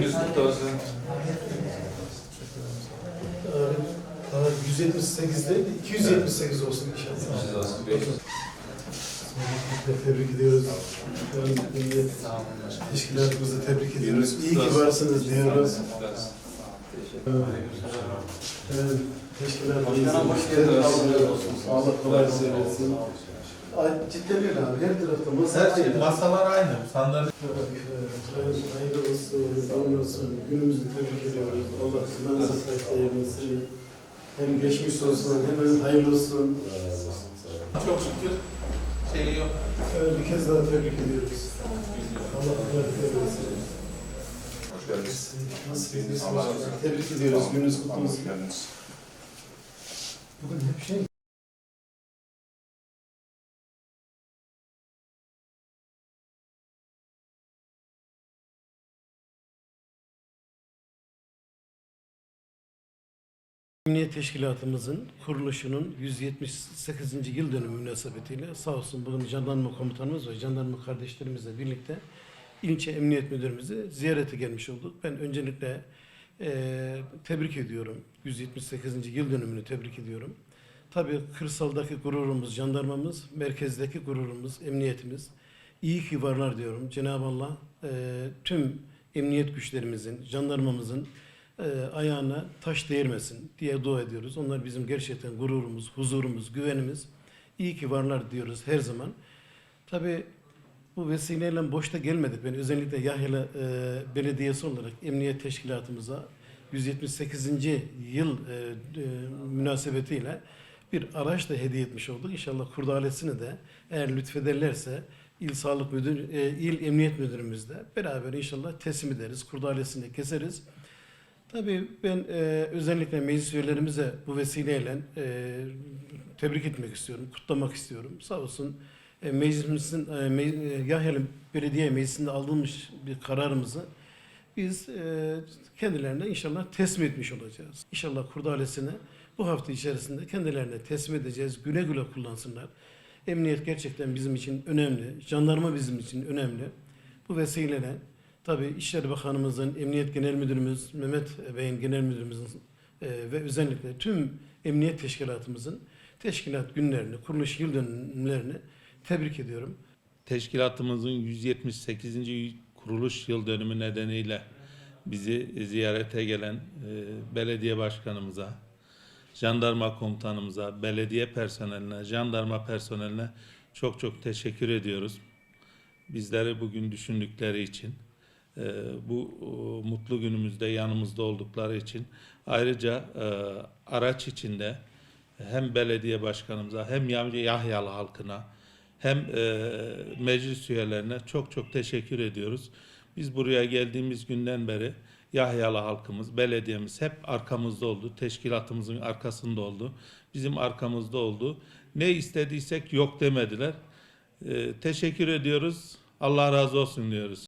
Mesut olsun. Daha 178 değil, 278 olsun inşallah. Siz olsun. Öncelikle tebrik ediyoruz. Teşkilatımızı tebrik ediyoruz. İyi ki varsınız diyoruz. Evet, teşkilatımızı. Allah kolaylık versin. Ay, Cidden öyle abi. Her tarafta masa Her şey, aynı. masalar aynı. Sandalye Evet, Hayırlı olsun, uğurlu olsun. Günümüzü tebrik ediyoruz. Allah sizden sıhhat eylesin. Hem geçmiş olsun, hem hayırlı olsun. çok şükür şey yok. Evet, bir kez daha tebrik ediyoruz. Allah kolaylık versin. Hoş geldiniz. Nasılsınız? Allah. Tebrik ediyoruz. Gününüz kutlu olsun. Bugün hep şey Emniyet Teşkilatımızın kuruluşunun 178. yıl dönümü münasebetiyle sağ olsun bugün jandarma komutanımız ve jandarma kardeşlerimizle birlikte ilçe emniyet müdürümüzü ziyarete gelmiş olduk. Ben öncelikle eee, tebrik ediyorum. 178. yıl dönümünü tebrik ediyorum. Tabii kırsaldaki gururumuz jandarmamız, merkezdeki gururumuz emniyetimiz. İyi ki varlar diyorum. Cenab-ı Allah eee, tüm emniyet güçlerimizin, jandarmamızın eee, ayağına taş değirmesin diye dua ediyoruz. Onlar bizim gerçekten gururumuz, huzurumuz, güvenimiz. İyi ki varlar diyoruz her zaman. Tabii bu vesileyle boşta gelmedik. Ben özellikle Yahyalı e, Belediyesi olarak Emniyet Teşkilatımıza 178. yıl e, e, münasebetiyle bir araç da hediye etmiş olduk. İnşallah kurdalesini de eğer lütfederlerse İl Sağlık Müdür, e, İl Emniyet Müdürümüzle beraber inşallah teslim ederiz. Kurdalesini keseriz. Tabii ben e, özellikle meclis üyelerimize bu vesileyle e, tebrik etmek istiyorum, kutlamak istiyorum. Sağ olsun e, meclisimizin, e, me, e, Belediye Meclisi'nde aldığımız bir kararımızı biz e, kendilerine inşallah teslim etmiş olacağız. İnşallah kurdalesini bu hafta içerisinde kendilerine teslim edeceğiz. Güle güle kullansınlar. Emniyet gerçekten bizim için önemli. Jandarma bizim için önemli. Bu vesileyle tabii İçişleri Bakanımızın, Emniyet Genel Müdürümüz, Mehmet Bey'in Genel Müdürümüzün e, ve özellikle tüm Emniyet Teşkilatımızın teşkilat günlerini, kuruluş yıl dönümlerini tebrik ediyorum. Teşkilatımızın 178. kuruluş yıl dönümü nedeniyle bizi ziyarete gelen e, belediye başkanımıza, jandarma komutanımıza, belediye personeline, jandarma personeline çok çok teşekkür ediyoruz. Bizleri bugün düşündükleri için, bu e, mutlu günümüzde yanımızda oldukları için, ayrıca e, araç içinde hem belediye başkanımıza hem Yahyalı halkına hem e, meclis üyelerine çok çok teşekkür ediyoruz. Biz buraya geldiğimiz günden beri Yahyalı halkımız, belediyemiz hep arkamızda oldu. Teşkilatımızın arkasında oldu. Bizim arkamızda oldu. Ne istediysek yok demediler. E, teşekkür ediyoruz. Allah razı olsun diyoruz.